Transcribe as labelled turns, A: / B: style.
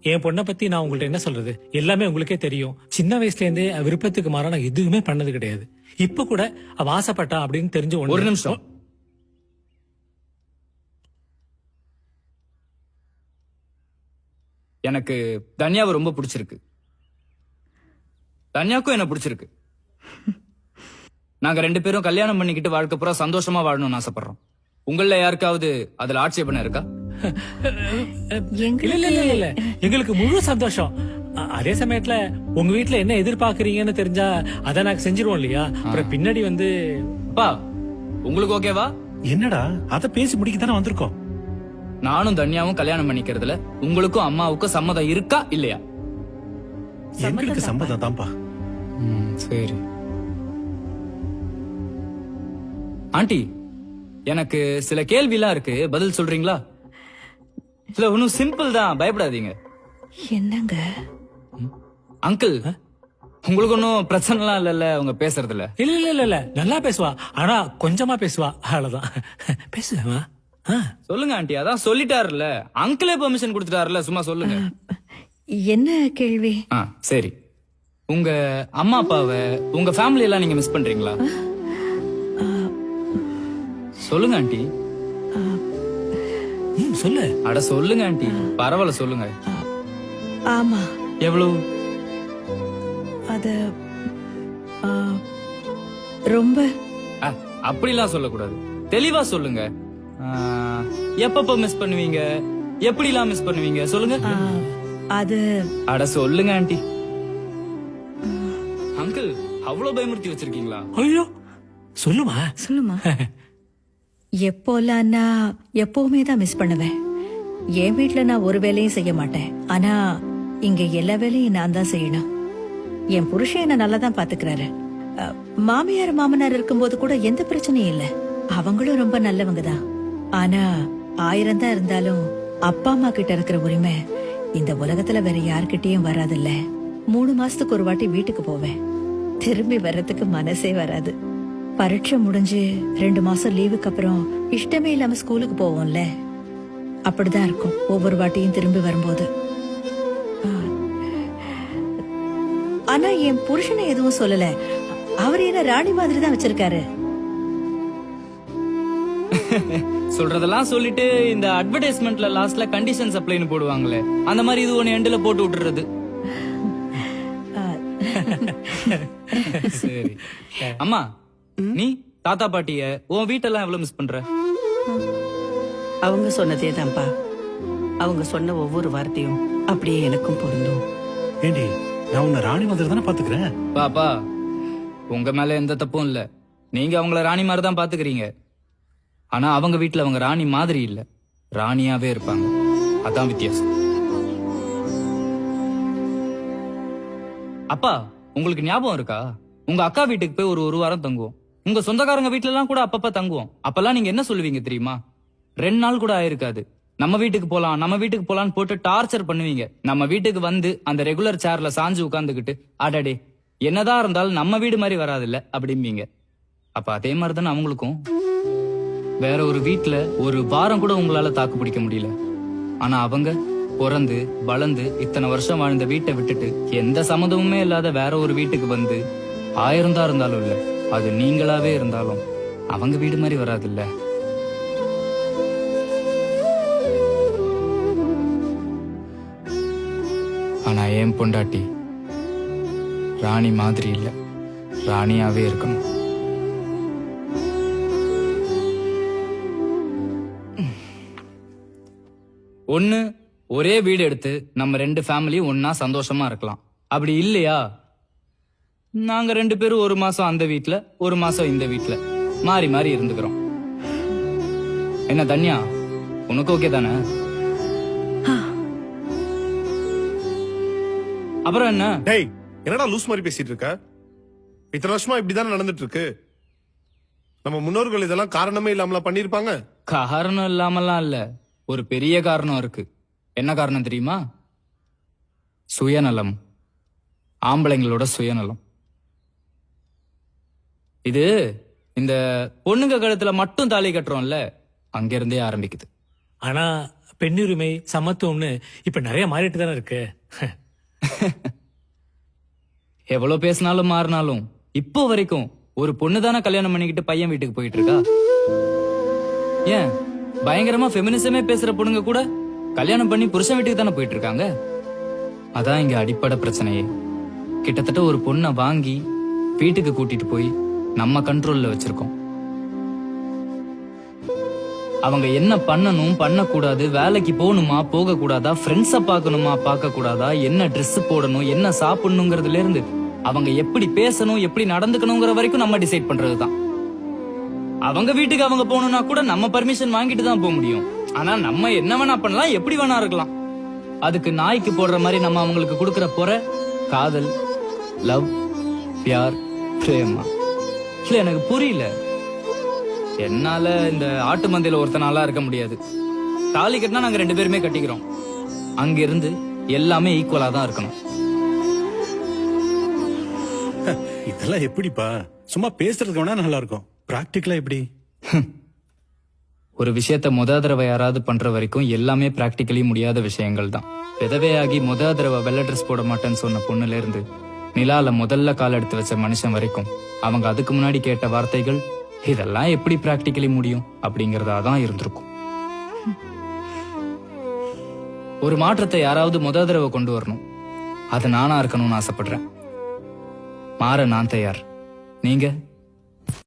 A: என் பொண்ணை பத்தி நான் உங்கள்ட்ட என்ன சொல்றது? எல்லாமே உங்களுக்கே தெரியும். சின்ன வயசுல இருந்தே விருப்பத்துக்கு மாறா நான் எதுவுமே பண்ணது கிடையாது. இப்ப கூட அவ ஆசைப்பட்டா அப்படின்னு தெரிஞ்ச
B: ஒரு நிமிஷம். எனக்கு தன்யாவை ரொம்ப பிடிச்சிருக்கு. தன்யாக்கும் என்ன பிடிச்சிருக்கு. நாங்க ரெண்டு பேரும் கல்யாணம் பண்ணிக்கிட்டு வாழ்க்கை பூரா சந்தோஷமா வாழணும்னு ஆசைப்படுறோம். உங்கள யாருக்காவது அதுல ஆட்சேபனை இருக்கா?
A: இல்ல இல்ல இல்ல இல்ல. எங்களுக்கு முழு சந்தோஷம். அதே சமயத்துல உங்க வீட்ல என்ன எதிர்பார்க்கறீங்கன்னு தெரிஞ்சா அதை நாங்க செஞ்சிருவோம் இல்லையா? அப்புறம் பின்னாடி வந்து
B: அப்பா உங்களுக்கு ஓகேவா
C: என்னடா அத பேசி முடிக்க தானே வந்திருக்கோம்.
B: நானும் தன்யாவும் கல்யாணம் பண்ணிக்கிறதுல உங்களுக்கும் அம்மாவுக்கும் சம்மதம் இருக்கா இல்லையா?
C: எங்களுக்கு சம்மதம் தான்ப்பா.
B: சரி. ஆண்டி எனக்கு சில கேள்விலாம் இருக்கு. பதில் சொல்றீங்களா? இல்ல ஒன்னும் சிம்பிள் தான். பயப்படாதீங்க.
D: என்னங்க?
B: அங்கிள் உங்களுக்கு ஒன்னும் பிரச்சனைலாம் இல்லைல்ல உங்க பேசுறதுல?
A: இல்ல இல்ல இல்ல இல்ல நல்லா பேசுவா. ஆனா கொஞ்சமா பேசுவா. அவ்வளவுதான். பேசுவேமா
B: சொல்லுங்க ஆண்டி. அதான் சொல்லிட்டாருல்ல. அங்கிளே பெர்மிஷன் கொடுத்துட்டாருல சும்மா சொல்லுங்க.
D: என்ன கேள்வி?
B: ஆ சரி. உங்க அம்மா அப்பாவை உங்க ஃபேமிலி எல்லாம் நீங்க மிஸ் பண்றீங்களா? சொல்லுங்க ஆண்டி.
A: சொல்லு.
B: அட சொல்லுங்க ஆண்டி. பரவாயில்ல சொல்லுங்க.
D: ஆமா.
B: எவ்வளவு?
D: அது ரொம்ப.
B: அப்படிலாம் சொல்லக்கூடாது. தெளிவா சொல்லுங்க. எப்பப்ப மிஸ் பண்ணுவீங்க? எப்படிலாம் மிஸ் பண்ணுவீங்க? சொல்லுங்க.
D: அது.
B: அட சொல்லுங்க ஆண்டி. அங்கிள் அவ்வளவு பயமுறுத்தி வச்சிருக்கீங்களா?
A: ஐயோ சொல்லுமா?
D: சொல்லுமா. எப்போல்லாம் நான் எப்பவுமே தான் மிஸ் பண்ணுவேன். என் வீட்ல நான் ஒரு வேலையும் செய்ய மாட்டேன். ஆனா இங்க எல்லா வேலையும் நான் தான் செய்யணும். என் புருஷன் என்ன நல்லா தான் பாத்துக்கிறாரு மாமியார் மாமனார் இருக்கும்போது கூட எந்த பிரச்சனையும் இல்ல. அவங்களும் ரொம்ப நல்லவங்க தான் ஆனா ஆயிரம் தான் இருந்தாலும் அப்பா அம்மா கிட்ட இருக்கிற உரிமை இந்த உலகத்துல வேற யார்கிட்டயும் வராதுல்ல. மூணு மாசத்துக்கு ஒரு வாட்டி வீட்டுக்கு போவேன். திரும்பி வர்றதுக்கு மனசே வராது. பரீட்சை முடிஞ்சு ரெண்டு மாசம் லீவுக்கு அப்புறம் இஷ்டமே இல்லாம ஸ்கூலுக்கு போவோம்ல. அப்படிதான் இருக்கும். ஒவ்வொரு வாட்டியும் திரும்பி வரும்போது. ஆனா என் புருஷனை எதுவும் சொல்லல. அவர் என்ன ராணி மாதிரி தான் வச்சிருக்காரு.
B: சொல்றதெல்லாம் சொல்லிட்டு இந்த அட்வர்டைஸ்மெண்ட்ல லாஸ்ட்ல கண்டிஷன்ஸ் அப்ளைன்னு போடுவாங்களே. அந்த மாதிரி இது ஒன்னு எண்டுல போட்டு விட்டுறது. அம்மா நீ தாத்தா பாட்டிய உன் வீட்டெல்லாம் எவ்வளவு மிஸ் பண்ற?
E: அவங்க சொன்னதே தான்ப்பா அவங்க சொன்ன ஒவ்வொரு வார்த்தையும் அப்படியே எனக்கும் பொருந்தும்.
C: ஏண்டி நான் உன்னை ராணி மாதிரி தானே பாத்துக்கிறேன்?
B: பாப்பா உங்க மேல எந்த தப்பும் இல்ல. நீங்க அவங்கள ராணி மாதிரி தான் பாத்துக்கிறீங்க. ஆனா அவங்க வீட்ல அவங்க ராணி மாதிரி இல்ல. ராணியாவே இருப்பாங்க. அதான் வித்தியாசம். அப்பா உங்களுக்கு ஞாபகம் இருக்கா? உங்க அக்கா வீட்டுக்கு போய் ஒரு ஒரு வாரம் தங்குவோம். உங்க சொந்தக்காரங்க வீட்ல எல்லாம் கூட அப்பப்ப தங்குவோம். அப்பெல்லாம் நீங்க என்ன சொல்லுவீங்க தெரியுமா? ரெண்டு நாள் கூட ஆயிருக்காது. நம்ம வீட்டுக்கு போலாம் நம்ம வீட்டுக்கு போலான்னு போட்டு டார்ச்சர் பண்ணுவீங்க. நம்ம வீட்டுக்கு வந்து அந்த ரெகுலர் சேர்ல சாஞ்சு உட்காந்துக்கிட்டு அடடே என்னதான் இருந்தாலும் நம்ம வீடு மாதிரி வராதுல்ல அப்படிம்பீங்க. அப்ப அதே மாதிரி தானே அவங்களுக்கும். வேற ஒரு வீட்டுல ஒரு வாரம் கூட உங்களால தாக்கு பிடிக்க முடியல. ஆனா அவங்க பிறந்து வளர்ந்து இத்தனை வருஷம் வாழ்ந்த வீட்டை விட்டுட்டு எந்த சம்மந்தமுமே இல்லாத வேற ஒரு வீட்டுக்கு வந்து ஆயிரம் தான் இருந்தாலும் இல்லை. அது நீங்களாவே இருந்தாலும் அவங்க வீடு மாதிரி வராதுல்ல? ஆனா ஏன் பொண்டாட்டி? ராணி மாதிரி இல்ல. ராணியாவே இருக்கணும். ஒன்னு ஒரே வீடு எடுத்து நம்ம ரெண்டு ஃபேமிலியும் ஒன்னா சந்தோஷமா இருக்கலாம். அப்படி இல்லையா? நாங்க ரெண்டு பேரும் ஒரு மாசம் அந்த வீட்ல ஒரு மாசம் இந்த வீட்ல. மாறி மாறி இருந்துக்கிறோம். என்ன தன்யா? உனக்கு ஓகே தானே? அப்புறம் என்ன?
F: டேய் என்னடா லூஸ் மாதிரி பேசிட்டு இருக்க? இத்தனை வருஷமா இப்படிதானே நடந்துட்டு இருக்கு நம்ம முன்னோர்கள் இதெல்லாம் காரணமே இல்லாமல பண்ணிருப்பாங்க
B: காரணம் இல்லாமலாம் இல்ல. ஒரு பெரிய காரணம் இருக்கு. என்ன காரணம் தெரியுமா? சுயநலம். ஆம்பளைங்களோட சுயநலம். இது இந்த பொண்ணுங்க கழுத்துல மட்டும் தாலி கட்டுறோம்ல அங்கிருந்தே ஆரம்பிக்குது.
A: ஆனா பெண்ணுரிமை சமத்துவம்னு இப்ப நிறைய மாறிட்டு தானே இருக்கு.
B: எவ்வளவு பேசினாலும் மாறினாலும் இப்போ வரைக்கும் ஒரு பொண்ணு தானே கல்யாணம் பண்ணிக்கிட்டு பையன் வீட்டுக்கு போயிட்டு இருக்கா ஏன்? பயங்கரமா ஃபெமினிசமே பேசுற பொண்ணுங்க கூட கல்யாணம் பண்ணி புருஷன் வீட்டுக்கு தானே போயிட்டு இருக்காங்க அதான் இங்க அடிப்படை பிரச்சனையே. கிட்டத்தட்ட ஒரு பொண்ணை வாங்கி வீட்டுக்கு கூட்டிட்டு போய் நம்ம கண்ட்ரோல்ல வச்சிருக்கோம். அவங்க என்ன பண்ணணும் பண்ணக்கூடாது வேலைக்கு போகணுமா போக கூடாதா பார்க்கணுமா பார்க்க கூடாதா என்ன ட்ரெஸ் போடணும் என்ன சாப்பிடணுங்கிறதுல இருந்து அவங்க எப்படி பேசணும் எப்படி நடந்துக்கணுங்கிற வரைக்கும் நம்ம டிசைட் பண்றதுதான். அவங்க வீட்டுக்கு அவங்க போகணும்னா கூட நம்ம பர்மிஷன் வாங்கிட்டு தான் போக முடியும். ஆனா நம்ம என்ன வேணா பண்ணலாம் எப்படி வேணா இருக்கலாம். அதுக்கு நாய்க்கு போடுற மாதிரி நம்ம அவங்களுக்கு கொடுக்குற பொற காதல் லவ் பியார் பிரேமா. இல்ல எனக்கு புரியல. என்னால இந்த ஆட்டு மந்தையில ஒருத்தனால இருக்க முடியாது. தாலி கட்டினா நாங்க ரெண்டு பேருமே கட்டிக்கிறோம். அங்க இருந்து எல்லாமே ஈக்குவலா தான் இருக்கணும்.
C: இதெல்லாம் எப்படிப்பா? சும்மா பேசுறதுக்கு வேணா நல்லா இருக்கும் பிராக்டிக்கலா எப்படி
B: ஒரு விஷயத்த முத தடவை யாராவது பண்ற வரைக்கும் எல்லாமே பிராக்டிக்கலி முடியாத விஷயங்கள் தான். விதவையாகி முத தடவை வெள்ளை ட்ரெஸ் போட மாட்டேன்னு சொன்ன பொண்ணுல இருந்து நிலால முதல்ல கால் எடுத்து வச்ச மனுஷன் வரைக்கும் அவங்க அதுக்கு முன்னாடி கேட்ட வார்த்தைகள் இதெல்லாம் எப்படி பிராக்டிக்கலி முடியும்? அப்படிங்கறதா தான் இருந்திருக்கும். ஒரு மாற்றத்தை யாராவது முத தடவை கொண்டு வரணும். அது நானா இருக்கணும்னு ஆசைப்படுறேன். மாற நான் தயார். நீங்க?